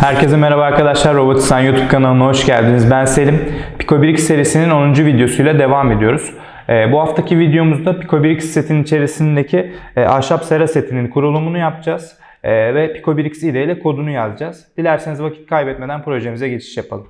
Herkese merhaba arkadaşlar. Robotistan YouTube kanalına hoş geldiniz. Ben Selim. Pico 1X serisinin 10. videosuyla devam ediyoruz. Ee, bu haftaki videomuzda Pico 1X setin içerisindeki e, ahşap sera setinin kurulumunu yapacağız. Ee, ve Pico 1X IDE ile kodunu yazacağız. Dilerseniz vakit kaybetmeden projemize geçiş yapalım.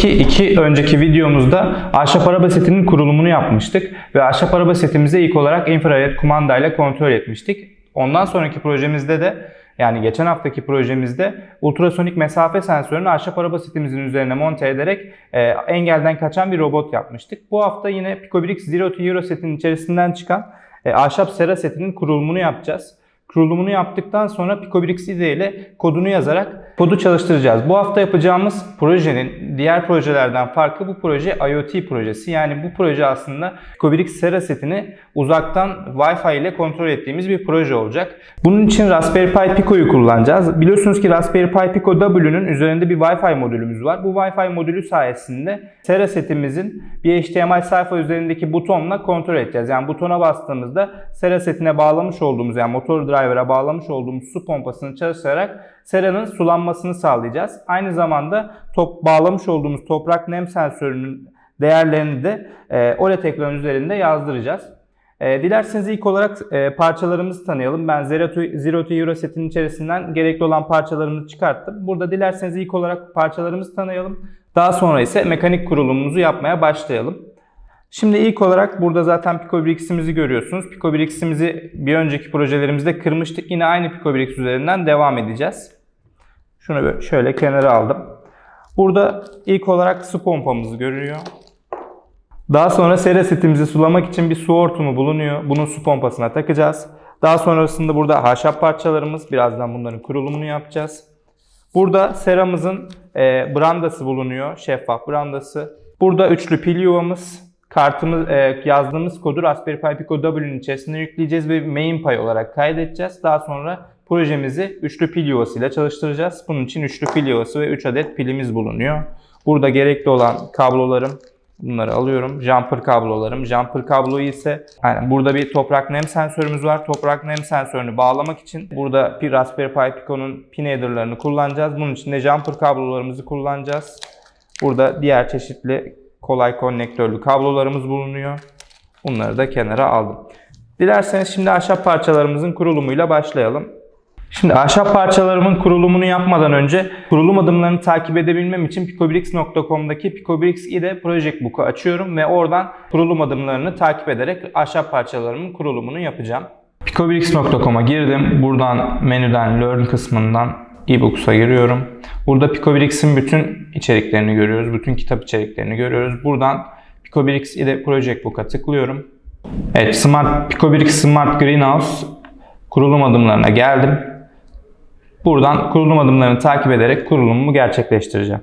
Ki iki önceki videomuzda ahşap araba setinin kurulumunu yapmıştık ve ahşap araba setimizi ilk olarak infrared kumandayla kontrol etmiştik. Ondan sonraki projemizde de yani geçen haftaki projemizde ultrasonik mesafe sensörünü ahşap araba setimizin üzerine monte ederek e, engelden kaçan bir robot yapmıştık. Bu hafta yine Pico 1X Zero to Euro setinin içerisinden çıkan e, ahşap sera setinin kurulumunu yapacağız. Kurulumunu yaptıktan sonra Pico 1X IDE ile kodunu yazarak kodu çalıştıracağız. Bu hafta yapacağımız projenin diğer projelerden farkı bu proje IoT projesi. Yani bu proje aslında Pico 1X Sera setini uzaktan Wi-Fi ile kontrol ettiğimiz bir proje olacak. Bunun için Raspberry Pi Pico'yu kullanacağız. Biliyorsunuz ki Raspberry Pi Pico W'nün üzerinde bir Wi-Fi modülümüz var. Bu Wi-Fi modülü sayesinde Sera setimizin bir HDMI sayfa üzerindeki butonla kontrol edeceğiz. Yani butona bastığımızda Sera setine bağlamış olduğumuz yani motor driver'a bağlamış olduğumuz su pompasını çalıştırarak seranın sulanmasını sağlayacağız. Aynı zamanda top bağlamış olduğumuz toprak nem sensörünün değerlerini de e, OLED ekran üzerinde yazdıracağız. E, dilerseniz ilk olarak e, parçalarımızı tanıyalım. Ben Zero to, Zero to Euro setin içerisinden gerekli olan parçalarımızı çıkarttım. Burada dilerseniz ilk olarak parçalarımızı tanıyalım. Daha sonra ise mekanik kurulumumuzu yapmaya başlayalım. Şimdi ilk olarak burada zaten Pico 1X'imizi görüyorsunuz. Pico 1X'imizi bir önceki projelerimizde kırmıştık. Yine aynı Pico 1X üzerinden devam edeceğiz. Şunu şöyle kenara aldım. Burada ilk olarak su pompamız görüyor. Daha sonra sera setimizi sulamak için bir su hortumu bulunuyor. Bunun su pompasına takacağız. Daha sonrasında burada ahşap parçalarımız. Birazdan bunların kurulumunu yapacağız. Burada seramızın e, brandası bulunuyor. Şeffaf brandası. Burada üçlü pil yuvamız. Kartımız, e, yazdığımız kodu Raspberry Pi Pico W'nin içerisine yükleyeceğiz ve main pay olarak kaydedeceğiz. Daha sonra projemizi üçlü pil yuvasıyla çalıştıracağız. Bunun için üçlü pil yuvası ve 3 adet pilimiz bulunuyor. Burada gerekli olan kablolarım, Bunları alıyorum. Jumper kablolarım. Jumper kabloyu ise yani burada bir toprak nem sensörümüz var. Toprak nem sensörünü bağlamak için burada bir Raspberry Pi Pico'nun pin header'larını kullanacağız. Bunun için de jumper kablolarımızı kullanacağız. Burada diğer çeşitli kolay konnektörlü kablolarımız bulunuyor. Bunları da kenara aldım. Dilerseniz şimdi ahşap parçalarımızın kurulumuyla başlayalım. Şimdi ahşap parçalarımın kurulumunu yapmadan önce kurulum adımlarını takip edebilmem için picobirix.com'daki picobirix IDE Project Book'u açıyorum ve oradan kurulum adımlarını takip ederek ahşap parçalarımın kurulumunu yapacağım. picobirix.com'a girdim. Buradan menüden Learn kısmından e-books'a giriyorum. Burada Picobirix'in bütün içeriklerini görüyoruz. Bütün kitap içeriklerini görüyoruz. Buradan Picobirix IDE Project Book'a tıklıyorum. Evet, Smart Picobirix Smart Greenhouse kurulum adımlarına geldim. Buradan kurulum adımlarını takip ederek kurulumumu gerçekleştireceğim.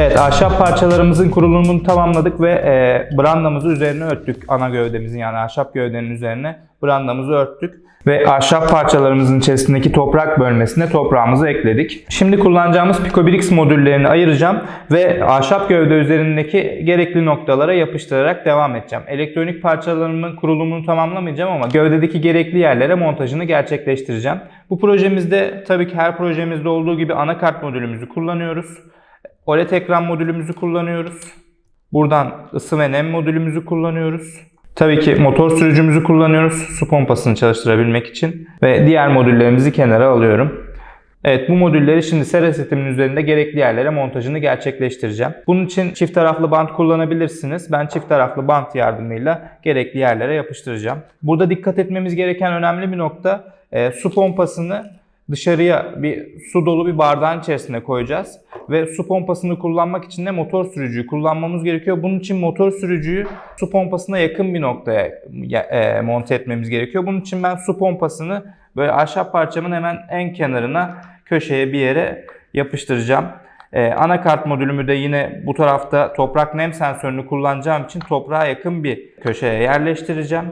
Evet, ahşap parçalarımızın kurulumunu tamamladık ve e, brandamızı üzerine örttük. Ana gövdemizin yani ahşap gövdenin üzerine brandamızı örttük. Ve ahşap parçalarımızın içerisindeki toprak bölmesine toprağımızı ekledik. Şimdi kullanacağımız Pico 1X modüllerini ayıracağım ve ahşap gövde üzerindeki gerekli noktalara yapıştırarak devam edeceğim. Elektronik parçalarımın kurulumunu tamamlamayacağım ama gövdedeki gerekli yerlere montajını gerçekleştireceğim. Bu projemizde tabii ki her projemizde olduğu gibi anakart modülümüzü kullanıyoruz. OLED ekran modülümüzü kullanıyoruz. Buradan ısı ve nem modülümüzü kullanıyoruz. Tabii ki motor sürücümüzü kullanıyoruz su pompasını çalıştırabilmek için ve diğer modüllerimizi kenara alıyorum. Evet bu modülleri şimdi sera setimin üzerinde gerekli yerlere montajını gerçekleştireceğim. Bunun için çift taraflı bant kullanabilirsiniz. Ben çift taraflı bant yardımıyla gerekli yerlere yapıştıracağım. Burada dikkat etmemiz gereken önemli bir nokta e, su pompasını dışarıya bir su dolu bir bardağın içerisine koyacağız. Ve su pompasını kullanmak için de motor sürücüyü kullanmamız gerekiyor. Bunun için motor sürücüyü su pompasına yakın bir noktaya e, monte etmemiz gerekiyor. Bunun için ben su pompasını böyle ahşap parçamın hemen en kenarına köşeye bir yere yapıştıracağım. Ee, anakart modülümü de yine bu tarafta toprak nem sensörünü kullanacağım için toprağa yakın bir köşeye yerleştireceğim.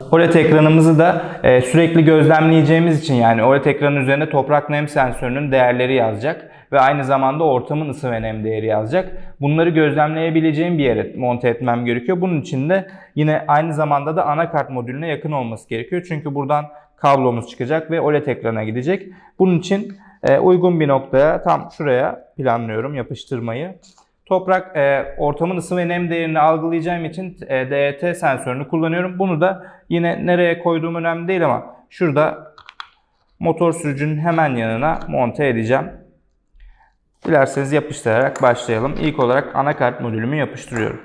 OLED ekranımızı da e, sürekli gözlemleyeceğimiz için yani OLED ekranın üzerinde toprak nem sensörünün değerleri yazacak ve aynı zamanda ortamın ısı ve nem değeri yazacak. Bunları gözlemleyebileceğim bir yere monte etmem gerekiyor. Bunun için de yine aynı zamanda da anakart modülüne yakın olması gerekiyor. Çünkü buradan kablomuz çıkacak ve OLED ekrana gidecek. Bunun için e, uygun bir noktaya tam şuraya planlıyorum yapıştırmayı. Toprak e, ortamın ısı ve nem değerini algılayacağım için e, DET sensörünü kullanıyorum. Bunu da yine nereye koyduğum önemli değil ama şurada motor sürücünün hemen yanına monte edeceğim. Dilerseniz yapıştırarak başlayalım. İlk olarak anakart modülümü yapıştırıyorum.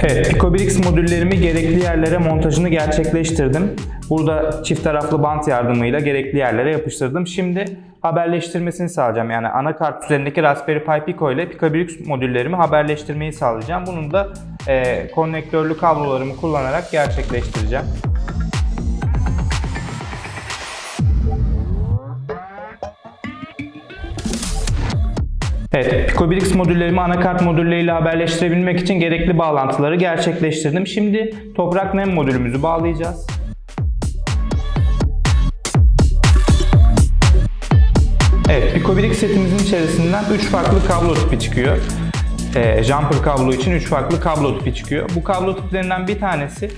Evet, PicoBrix modüllerimi gerekli yerlere montajını gerçekleştirdim. Burada çift taraflı bant yardımıyla gerekli yerlere yapıştırdım. Şimdi haberleştirmesini sağlayacağım. Yani anakart üzerindeki Raspberry Pi Pico ile PicoBrix modüllerimi haberleştirmeyi sağlayacağım. Bunun da e, konnektörlü kablolarımı kullanarak gerçekleştireceğim. Evet, PicoBrix modüllerimi anakart modülleriyle haberleştirebilmek için gerekli bağlantıları gerçekleştirdim. Şimdi toprak nem modülümüzü bağlayacağız. Evet, PicoBrix setimizin içerisinden 3 farklı kablo tipi çıkıyor. Ee, jumper kablo için 3 farklı kablo tipi çıkıyor. Bu kablo tiplerinden bir tanesi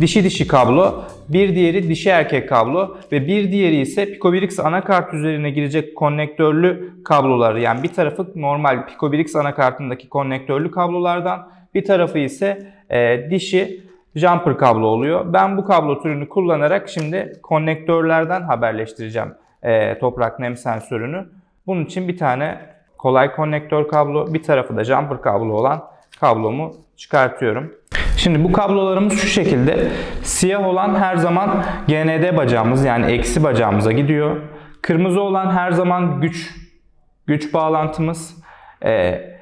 dişi dişi kablo, bir diğeri dişi erkek kablo ve bir diğeri ise PicoBrix anakart üzerine girecek konnektörlü kablolar. Yani bir tarafı normal PicoBrix anakartındaki konnektörlü kablolardan, bir tarafı ise e, dişi jumper kablo oluyor. Ben bu kablo türünü kullanarak şimdi konnektörlerden haberleştireceğim e, toprak nem sensörünü. Bunun için bir tane kolay konnektör kablo, bir tarafı da jumper kablo olan kablomu çıkartıyorum. Şimdi bu kablolarımız şu şekilde. Siyah olan her zaman GND bacağımız yani eksi bacağımıza gidiyor. Kırmızı olan her zaman güç güç bağlantımız. Ee,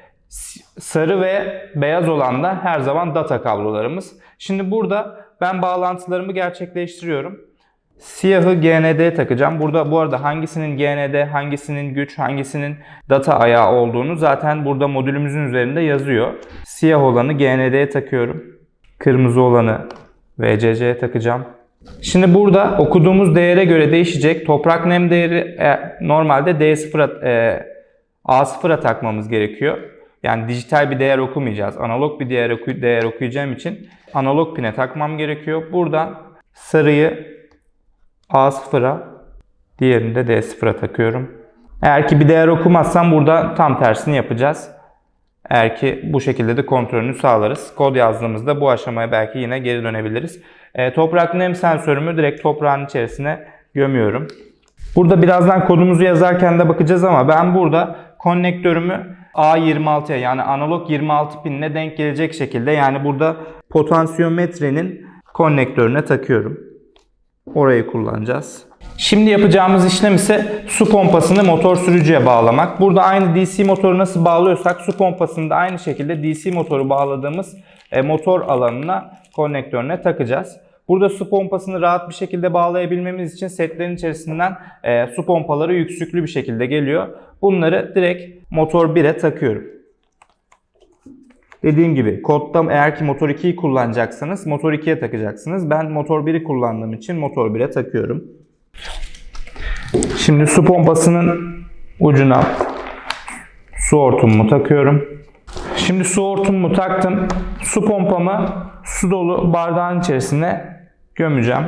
sarı ve beyaz olan da her zaman data kablolarımız. Şimdi burada ben bağlantılarımı gerçekleştiriyorum. Siyahı GND'ye takacağım. Burada bu arada hangisinin GND, hangisinin güç, hangisinin data ayağı olduğunu zaten burada modülümüzün üzerinde yazıyor. Siyah olanı GND'ye takıyorum. Kırmızı olanı VCC'ye takacağım. Şimdi burada okuduğumuz değere göre değişecek. Toprak nem değeri e, normalde D0'a, e, A0'a takmamız gerekiyor. Yani dijital bir değer okumayacağız. Analog bir değer, oku, değer okuyacağım için analog pine takmam gerekiyor. Buradan sarıyı A0'a, diğerini de D0'a takıyorum. Eğer ki bir değer okumazsam burada tam tersini yapacağız. Eğer ki bu şekilde de kontrolünü sağlarız. Kod yazdığımızda bu aşamaya belki yine geri dönebiliriz. E, toprak nem sensörümü direkt toprağın içerisine gömüyorum. Burada birazdan kodumuzu yazarken de bakacağız ama ben burada konnektörümü A26'ya yani analog 26 pinine denk gelecek şekilde yani burada potansiyometrenin konnektörüne takıyorum. Orayı kullanacağız. Şimdi yapacağımız işlem ise su pompasını motor sürücüye bağlamak. Burada aynı DC motoru nasıl bağlıyorsak su pompasını da aynı şekilde DC motoru bağladığımız e, motor alanına konnektörüne takacağız. Burada su pompasını rahat bir şekilde bağlayabilmemiz için setlerin içerisinden e, su pompaları yüksüklü bir şekilde geliyor. Bunları direkt motor 1'e takıyorum. Dediğim gibi kodda eğer ki motor 2'yi kullanacaksanız motor 2'ye takacaksınız. Ben motor 1'i kullandığım için motor 1'e takıyorum. Şimdi su pompasının ucuna su hortumumu takıyorum. Şimdi su hortumumu taktım. Su pompamı su dolu bardağın içerisine gömeceğim.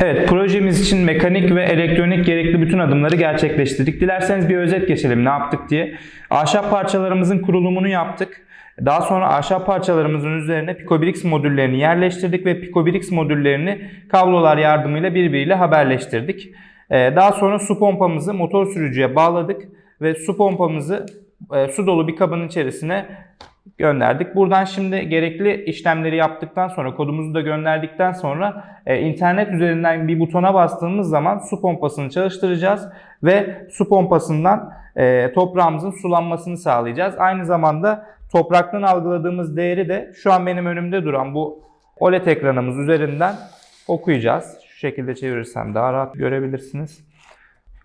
Evet, projemiz için mekanik ve elektronik gerekli bütün adımları gerçekleştirdik. Dilerseniz bir özet geçelim ne yaptık diye. Ahşap parçalarımızın kurulumunu yaptık. Daha sonra ahşap parçalarımızın üzerine PicoBrix modüllerini yerleştirdik ve PicoBrix modüllerini kablolar yardımıyla birbiriyle haberleştirdik. Ee, Daha sonra su pompamızı motor sürücüye bağladık ve su pompamızı e, su dolu bir kabın içerisine gönderdik. Buradan şimdi gerekli işlemleri yaptıktan sonra kodumuzu da gönderdikten sonra e, internet üzerinden bir butona bastığımız zaman su pompasını çalıştıracağız ve su pompasından e, toprağımızın sulanmasını sağlayacağız. Aynı zamanda topraktan algıladığımız değeri de şu an benim önümde duran bu OLED ekranımız üzerinden okuyacağız. Şu şekilde çevirirsem daha rahat görebilirsiniz.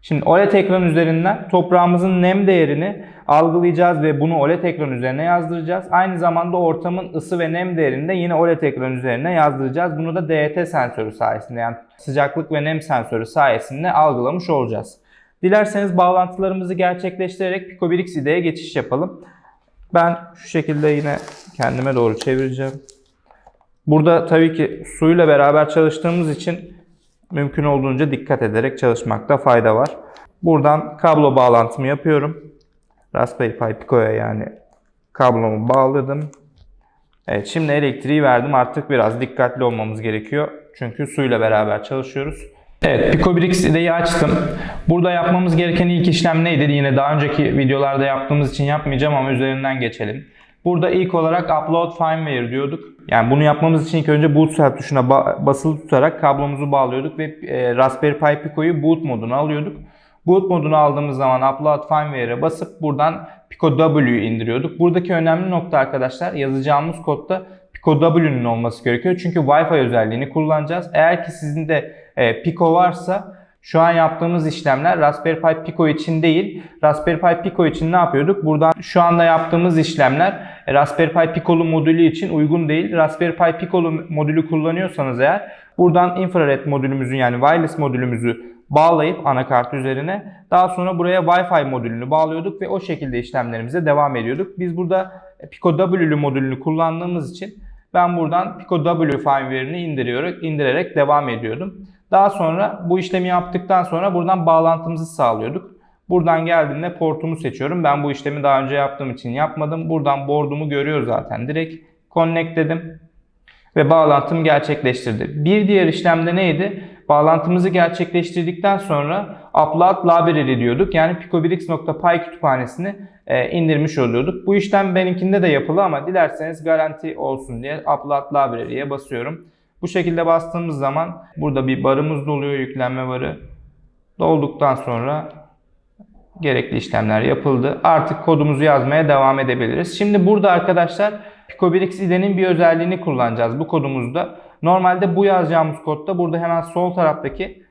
Şimdi OLED ekran üzerinden toprağımızın nem değerini algılayacağız ve bunu OLED ekran üzerine yazdıracağız. Aynı zamanda ortamın ısı ve nem değerini de yine OLED ekran üzerine yazdıracağız. Bunu da DET sensörü sayesinde yani sıcaklık ve nem sensörü sayesinde algılamış olacağız. Dilerseniz bağlantılarımızı gerçekleştirerek PicoBrix IDE'ye geçiş yapalım. Ben şu şekilde yine kendime doğru çevireceğim. Burada tabii ki suyla beraber çalıştığımız için mümkün olduğunca dikkat ederek çalışmakta fayda var. Buradan kablo bağlantımı yapıyorum. Raspberry Pi Pico'ya yani kablomu bağladım. Evet şimdi elektriği verdim. Artık biraz dikkatli olmamız gerekiyor. Çünkü suyla beraber çalışıyoruz. Evet PicoBrix IDE'yi açtım. Burada yapmamız gereken ilk işlem neydi? Yine daha önceki videolarda yaptığımız için yapmayacağım ama üzerinden geçelim. Burada ilk olarak upload firmware diyorduk. Yani bunu yapmamız için ilk önce boot cell tuşuna ba- basılı tutarak kablomuzu bağlıyorduk ve e, Raspberry Pi Pico'yu boot moduna alıyorduk. Boot modunu aldığımız zaman upload firmware'e basıp buradan Pico W'yu indiriyorduk. Buradaki önemli nokta arkadaşlar yazacağımız kodda Pico W'nun olması gerekiyor. Çünkü Wi-Fi özelliğini kullanacağız. Eğer ki sizin de e, Pico varsa şu an yaptığımız işlemler Raspberry Pi Pico için değil, Raspberry Pi Pico için ne yapıyorduk? Buradan şu anda yaptığımız işlemler e, Raspberry Pi Pico'lu modülü için uygun değil. Raspberry Pi Pico'lu modülü kullanıyorsanız eğer buradan infrared modülümüzü yani wireless modülümüzü bağlayıp anakart üzerine daha sonra buraya Wi-Fi modülünü bağlıyorduk ve o şekilde işlemlerimize devam ediyorduk. Biz burada Pico W'lü modülünü kullandığımız için ben buradan Pico W firmware'ini indiriyoruz, indirerek devam ediyordum. Daha sonra bu işlemi yaptıktan sonra buradan bağlantımızı sağlıyorduk. Buradan geldiğinde portumu seçiyorum. Ben bu işlemi daha önce yaptığım için yapmadım. Buradan board'umu görüyor zaten. Direkt connect dedim ve bağlantımı gerçekleştirdi. Bir diğer işlemde neydi? Bağlantımızı gerçekleştirdikten sonra upload library diyorduk. Yani picobrix.py kütüphanesini e, indirmiş oluyorduk. Bu işlem benimkinde de yapılı ama dilerseniz garanti olsun diye upload library'ye basıyorum. Bu şekilde bastığımız zaman burada bir barımız doluyor, yüklenme barı. Dolduktan sonra gerekli işlemler yapıldı. Artık kodumuzu yazmaya devam edebiliriz. Şimdi burada arkadaşlar PicoBrix IDE'nin bir özelliğini kullanacağız bu kodumuzda. Normalde bu yazacağımız kodda burada hemen sol taraftaki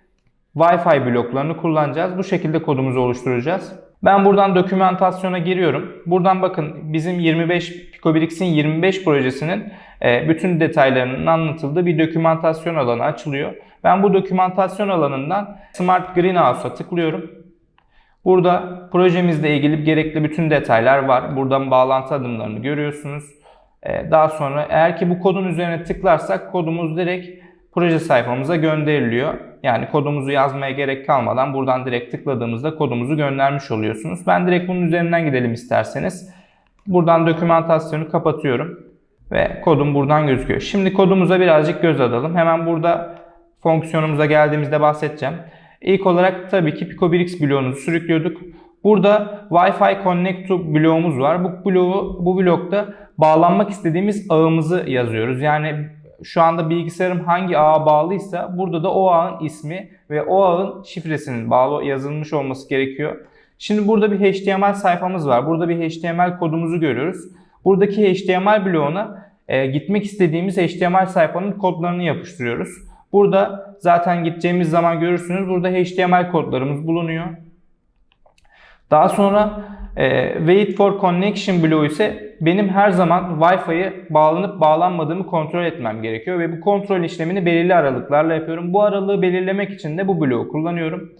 Wi-Fi bloklarını kullanacağız. Bu şekilde kodumuzu oluşturacağız. Ben buradan dokümantasyona giriyorum. Buradan bakın bizim 25 PicoBrix'in 25 projesinin e, bütün detaylarının anlatıldığı bir dokümantasyon alanı açılıyor. Ben bu dokümantasyon alanından Smart Greenhouse'a tıklıyorum. Burada projemizle ilgili gerekli bütün detaylar var. Buradan bağlantı adımlarını görüyorsunuz. Ee, Daha sonra eğer ki bu kodun üzerine tıklarsak kodumuz direkt proje sayfamıza gönderiliyor. Yani kodumuzu yazmaya gerek kalmadan buradan direkt tıkladığımızda kodumuzu göndermiş oluyorsunuz. Ben direkt bunun üzerinden gidelim isterseniz. Buradan dokümantasyonu kapatıyorum ve kodum buradan gözüküyor. Şimdi kodumuza birazcık göz atalım. Hemen burada fonksiyonumuza geldiğimizde bahsedeceğim. İlk olarak tabii ki PicoBrix bloğumuzu sürüklüyorduk. Burada Wi-Fi Connect to bloğumuz var. Bu bloğu bu blokta bağlanmak istediğimiz ağımızı yazıyoruz. Yani şu anda bilgisayarım hangi ağa bağlıysa burada da o ağın ismi ve o ağın şifresinin bağlı yazılmış olması gerekiyor. Şimdi burada bir HTML sayfamız var. Burada bir HTML kodumuzu görüyoruz. Buradaki HTML bloğuna e, gitmek istediğimiz HTML sayfanın kodlarını yapıştırıyoruz. Burada zaten gideceğimiz zaman görürsünüz. Burada HTML kodlarımız bulunuyor. Daha sonra e, wait for connection bloğu ise benim her zaman Wi-Fi'ye bağlanıp bağlanmadığımı kontrol etmem gerekiyor ve bu kontrol işlemini belirli aralıklarla yapıyorum. Bu aralığı belirlemek için de bu bloğu kullanıyorum.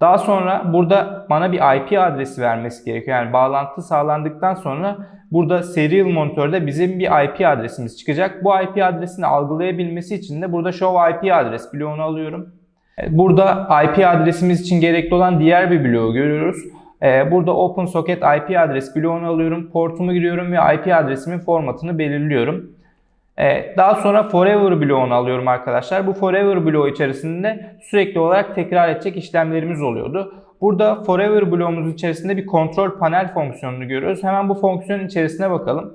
Daha sonra burada bana bir IP adresi vermesi gerekiyor. Yani bağlantı sağlandıktan sonra burada serial monitörde bizim bir IP adresimiz çıkacak. Bu IP adresini algılayabilmesi için de burada show IP adres bloğunu alıyorum. E, Burada IP adresimiz için gerekli olan diğer bir bloğu görüyoruz. E, Burada OpenSocket IP adres bloğunu alıyorum, portumu giriyorum ve IP adresimin formatını belirliyorum. E, Daha sonra Forever bloğunu alıyorum arkadaşlar. Bu Forever bloğu içerisinde sürekli olarak tekrar edecek işlemlerimiz oluyordu. Burada Forever bloğumuz içerisinde bir kontrol panel fonksiyonunu görüyoruz. Hemen bu fonksiyonun içerisine bakalım.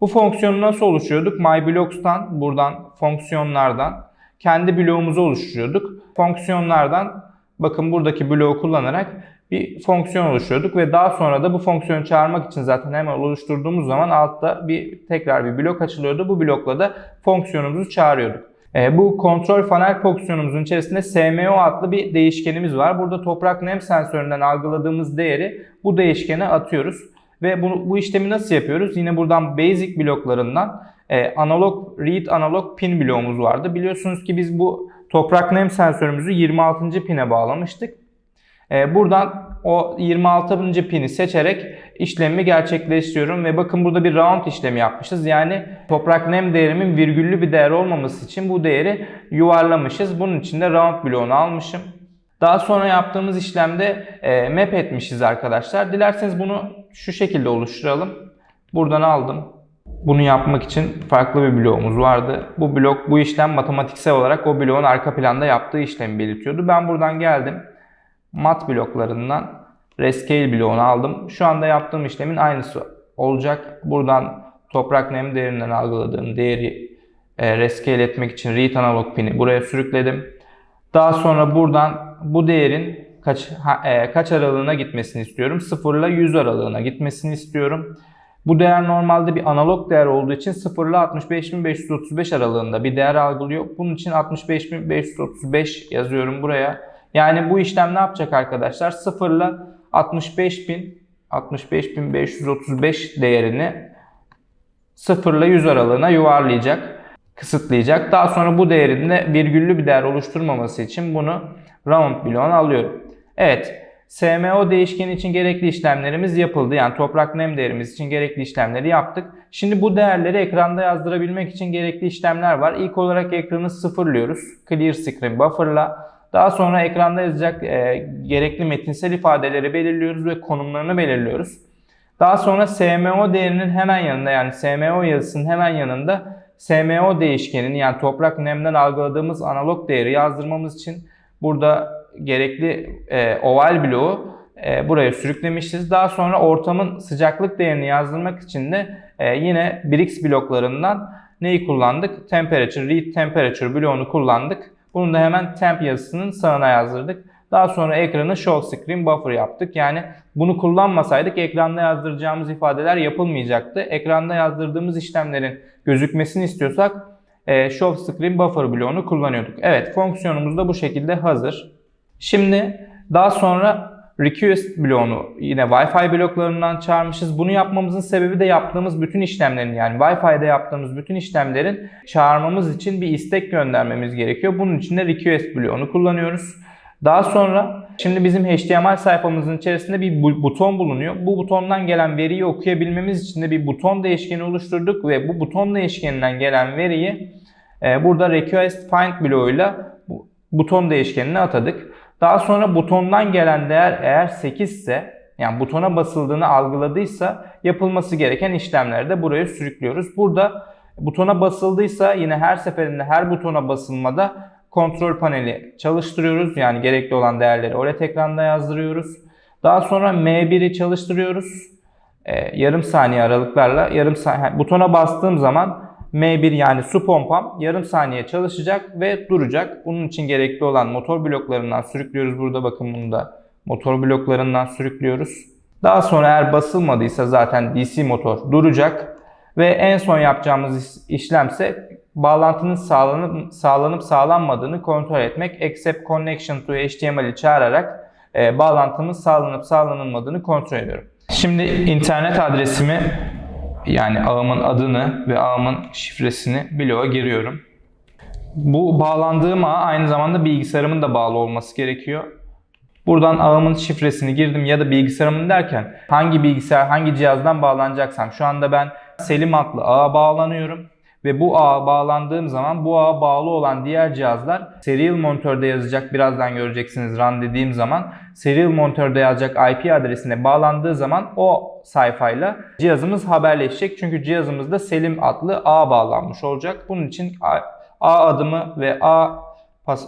Bu fonksiyonu nasıl oluşturuyorduk? MyBlocks'tan, buradan fonksiyonlardan kendi bloğumuzu oluşturuyorduk. Fonksiyonlardan bakın buradaki bloğu kullanarak bir fonksiyon oluşturuyorduk ve daha sonra da bu fonksiyonu çağırmak için zaten hemen oluşturduğumuz zaman altta bir tekrar bir blok açılıyordu. Bu blokla da fonksiyonumuzu çağırıyorduk. E, bu kontrol panel fonksiyonumuzun içerisinde SMO adlı bir değişkenimiz var. Burada toprak nem sensöründen algıladığımız değeri bu değişkene atıyoruz. Ve bu, bu işlemi nasıl yapıyoruz? Yine buradan basic bloklarından e, analog read analog pin bloğumuz vardı. Biliyorsunuz ki biz bu toprak nem sensörümüzü 26. pine bağlamıştık. E, buradan o 26. pini seçerek işlemi gerçekleştiriyorum ve bakın burada bir round işlemi yapmışız. Yani toprak nem değerimin virgüllü bir değer olmaması için bu değeri yuvarlamışız. Bunun için de round bloğunu almışım. Daha sonra yaptığımız işlemde e, map etmişiz arkadaşlar. Dilerseniz bunu şu şekilde oluşturalım. Buradan aldım. Bunu yapmak için farklı bir bloğumuz vardı. Bu blok, bu işlem matematiksel olarak o bloğun arka planda yaptığı işlemi belirtiyordu. Ben buradan geldim. Mat bloklarından rescale bloğunu aldım. Şu anda yaptığım işlemin aynısı olacak. Buradan toprak nem değerinden algıladığım değeri e, rescale etmek için read analog pini buraya sürükledim. Daha sonra buradan bu değerin kaç e, kaç aralığına gitmesini istiyorum. 0 ile 100 aralığına gitmesini istiyorum. Bu değer normalde bir analog değer olduğu için 0 ile 65535 aralığında bir değer algılıyor. Bunun için 65535 yazıyorum buraya. Yani bu işlem ne yapacak arkadaşlar? 0 ile 65000 65535 değerini 0 ile 100 aralığına yuvarlayacak, kısıtlayacak. Daha sonra bu değerinde virgüllü bir değer oluşturmaması için bunu round bloğuna alıyorum. Evet, SMO değişkeni için gerekli işlemlerimiz yapıldı. Yani toprak nem değerimiz için gerekli işlemleri yaptık. Şimdi bu değerleri ekranda yazdırabilmek için gerekli işlemler var. İlk olarak ekranı sıfırlıyoruz. Clear screen buffer'la. Daha sonra ekranda yazacak e, gerekli metinsel ifadeleri belirliyoruz ve konumlarını belirliyoruz. Daha sonra SMO değerinin hemen yanında yani SMO yazısının hemen yanında SMO değişkenini yani toprak nemden algıladığımız analog değeri yazdırmamız için burada gerekli e, oval bloğu e, buraya sürüklemişiz. Daha sonra ortamın sıcaklık değerini yazdırmak için de e, yine Brix bloklarından neyi kullandık? Temperature, read temperature bloğunu kullandık. Bunu da hemen temp yazısının sağına yazdırdık. Daha sonra ekranı show screen buffer yaptık. Yani bunu kullanmasaydık ekranda yazdıracağımız ifadeler yapılmayacaktı. Ekranda yazdırdığımız işlemlerin gözükmesini istiyorsak e, show screen buffer bloğunu kullanıyorduk. Evet fonksiyonumuz da bu şekilde hazır. Şimdi daha sonra request bloğunu yine Wi-Fi bloklarından çağırmışız. Bunu yapmamızın sebebi de yaptığımız bütün işlemlerin yani Wi-Fi'de yaptığımız bütün işlemlerin çağırmamız için bir istek göndermemiz gerekiyor. Bunun için de request bloğunu kullanıyoruz. Daha sonra şimdi bizim HTML sayfamızın içerisinde bir buton bulunuyor. Bu butondan gelen veriyi okuyabilmemiz için de bir buton değişkeni oluşturduk ve bu buton değişkeninden gelen veriyi e, burada request find bloğuyla bu buton değişkenine atadık. Daha sonra butondan gelen değer eğer 8 ise yani butona basıldığını algıladıysa yapılması gereken işlemleri de buraya sürüklüyoruz. Burada butona basıldıysa yine her seferinde her butona basılmada kontrol paneli çalıştırıyoruz. Yani gerekli olan değerleri OLED ekranda yazdırıyoruz. Daha sonra M1'i çalıştırıyoruz. Ee, yarım saniye aralıklarla yarım saniye butona bastığım zaman M1 yani su pompam yarım saniye çalışacak ve duracak. Bunun için gerekli olan motor bloklarından sürüklüyoruz. Burada bakın bunu da motor bloklarından sürüklüyoruz. Daha sonra eğer basılmadıysa zaten DC motor duracak. Ve en son yapacağımız işlemse bağlantının sağlanıp, sağlanıp sağlanmadığını kontrol etmek. Accept connection to HTML'i çağırarak e, bağlantımız sağlanıp sağlanılmadığını kontrol ediyorum. Şimdi internet adresimi yani ağımın adını ve ağımın şifresini bloğa giriyorum. Bu bağlandığım ağ aynı zamanda bilgisayarımın da bağlı olması gerekiyor. Buradan ağımın şifresini girdim ya da bilgisayarımın derken hangi bilgisayar hangi cihazdan bağlanacaksam şu anda ben Selim adlı ağa bağlanıyorum ve bu ağa bağlandığım zaman bu ağa bağlı olan diğer cihazlar serial monitörde yazacak birazdan göreceksiniz run dediğim zaman serial monitörde yazacak IP adresine bağlandığı zaman o sayfayla cihazımız haberleşecek. Çünkü cihazımızda Selim adlı ağ bağlanmış olacak. Bunun için A, adımı ve A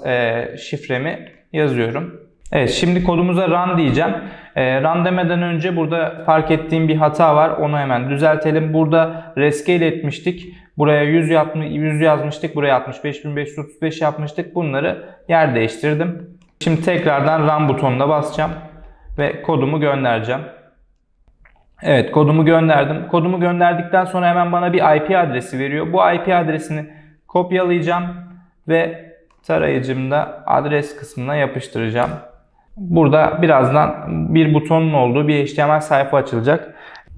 e, şifremi yazıyorum. Evet şimdi kodumuza run diyeceğim. E, run demeden önce burada fark ettiğim bir hata var. Onu hemen düzeltelim. Burada rescale etmiştik. Buraya 100, yapmış, 100 yazmıştık. Buraya 65.535 yapmıştık. Bunları yer değiştirdim. Şimdi tekrardan run butonuna basacağım. Ve kodumu göndereceğim. Evet kodumu gönderdim. Kodumu gönderdikten sonra hemen bana bir IP adresi veriyor. Bu IP adresini kopyalayacağım ve tarayıcımda adres kısmına yapıştıracağım. Burada birazdan bir butonun olduğu bir HTML sayfa açılacak.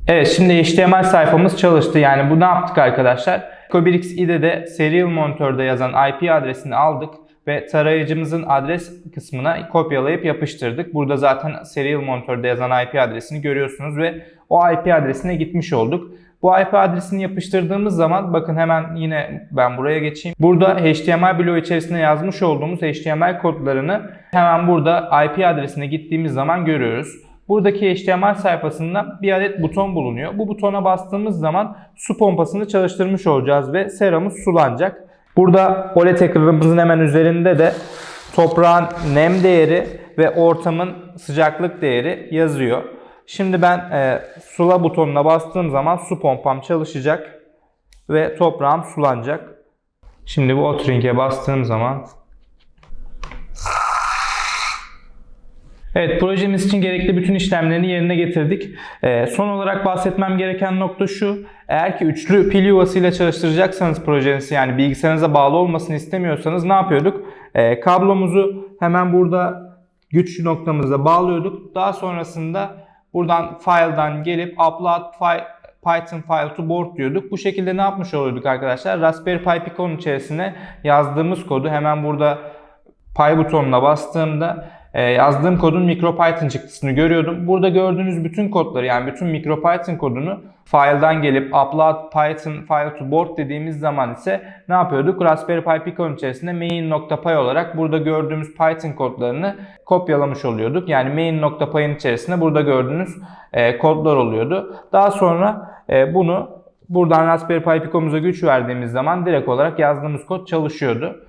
Evet şimdi HTML sayfamız çalıştı. Yani bu ne yaptık arkadaşlar? Cobirix IDE'de serial monitörde yazan IP adresini aldık ve tarayıcımızın adres kısmına kopyalayıp yapıştırdık. Burada zaten serial monitörde yazan IP adresini görüyorsunuz ve o IP adresine gitmiş olduk. Bu IP adresini yapıştırdığımız zaman bakın hemen yine ben buraya geçeyim. Burada HTML bloğu içerisinde yazmış olduğumuz HTML kodlarını hemen burada IP adresine gittiğimiz zaman görüyoruz. Buradaki HTML sayfasında bir adet buton bulunuyor. Bu butona bastığımız zaman su pompasını çalıştırmış olacağız ve seramız sulanacak. Burada OLED ekranımızın hemen üzerinde de toprağın nem değeri ve ortamın sıcaklık değeri yazıyor. Şimdi ben e, sula butonuna bastığım zaman su pompam çalışacak ve toprağım sulanacak. Şimdi bu Otrink'e bastığım zaman Evet projemiz için gerekli bütün işlemlerini yerine getirdik. Ee, son olarak bahsetmem gereken nokta şu. Eğer ki üçlü pil yuvasıyla çalıştıracaksanız projenizi yani bilgisayarınıza bağlı olmasını istemiyorsanız ne yapıyorduk? Ee, kablomuzu hemen burada güç noktamıza bağlıyorduk. Daha sonrasında buradan file'dan gelip upload file Python file to board diyorduk. Bu şekilde ne yapmış oluyorduk arkadaşlar? Raspberry Pi Pico'nun içerisine yazdığımız kodu hemen burada Py butonuna bastığımda e, yazdığım kodun MicroPython çıktısını görüyordum. Burada gördüğünüz bütün kodları yani bütün MicroPython kodunu file'dan gelip upload Python file to board dediğimiz zaman ise ne yapıyorduk? Raspberry Pi Pico'nun içerisinde main.py olarak burada gördüğümüz Python kodlarını kopyalamış oluyorduk. Yani main.py'nin içerisinde burada gördüğünüz e, kodlar oluyordu. Daha sonra e, bunu buradan Raspberry Pi Pico'muza güç verdiğimiz zaman direkt olarak yazdığımız kod çalışıyordu.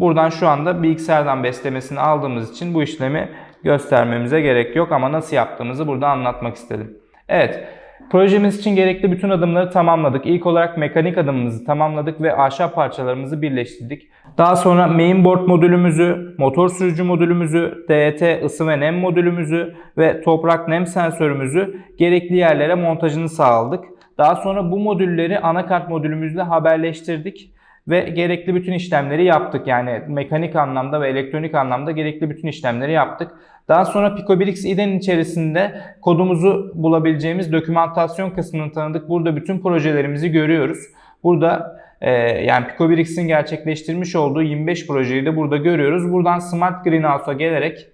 Buradan şu anda bilgisayardan beslemesini aldığımız için bu işlemi göstermemize gerek yok ama nasıl yaptığımızı burada anlatmak istedim. Evet, projemiz için gerekli bütün adımları tamamladık. İlk olarak mekanik adımımızı tamamladık ve ahşap parçalarımızı birleştirdik. Daha sonra mainboard modülümüzü, motor sürücü modülümüzü, DET ısı ve nem modülümüzü ve toprak nem sensörümüzü gerekli yerlere montajını sağladık. Daha sonra bu modülleri anakart modülümüzle haberleştirdik ve gerekli bütün işlemleri yaptık. Yani mekanik anlamda ve elektronik anlamda gerekli bütün işlemleri yaptık. Daha sonra Picobirix IDE'nin içerisinde kodumuzu bulabileceğimiz dokümantasyon kısmını tanıdık. Burada bütün projelerimizi görüyoruz. Burada e, yani Picobirix'in gerçekleştirmiş olduğu 25 projeyi de burada görüyoruz. Buradan Smart Greenhouse'a gelerek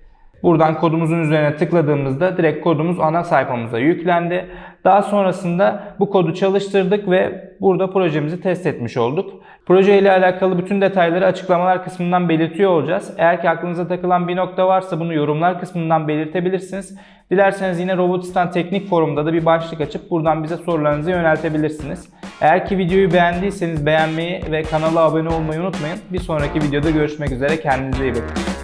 Buradan kodumuzun üzerine tıkladığımızda direkt kodumuz ana sayfamıza yüklendi. Daha sonrasında bu kodu çalıştırdık ve burada projemizi test etmiş olduk. Proje ile alakalı bütün detayları açıklamalar kısmından belirtiyor olacağız. Eğer ki aklınıza takılan bir nokta varsa bunu yorumlar kısmından belirtebilirsiniz. Dilerseniz yine Robotistan Teknik Forum'da da bir başlık açıp buradan bize sorularınızı yöneltebilirsiniz. Eğer ki videoyu beğendiyseniz beğenmeyi ve kanala abone olmayı unutmayın. Bir sonraki videoda görüşmek üzere. Kendinize iyi bakın.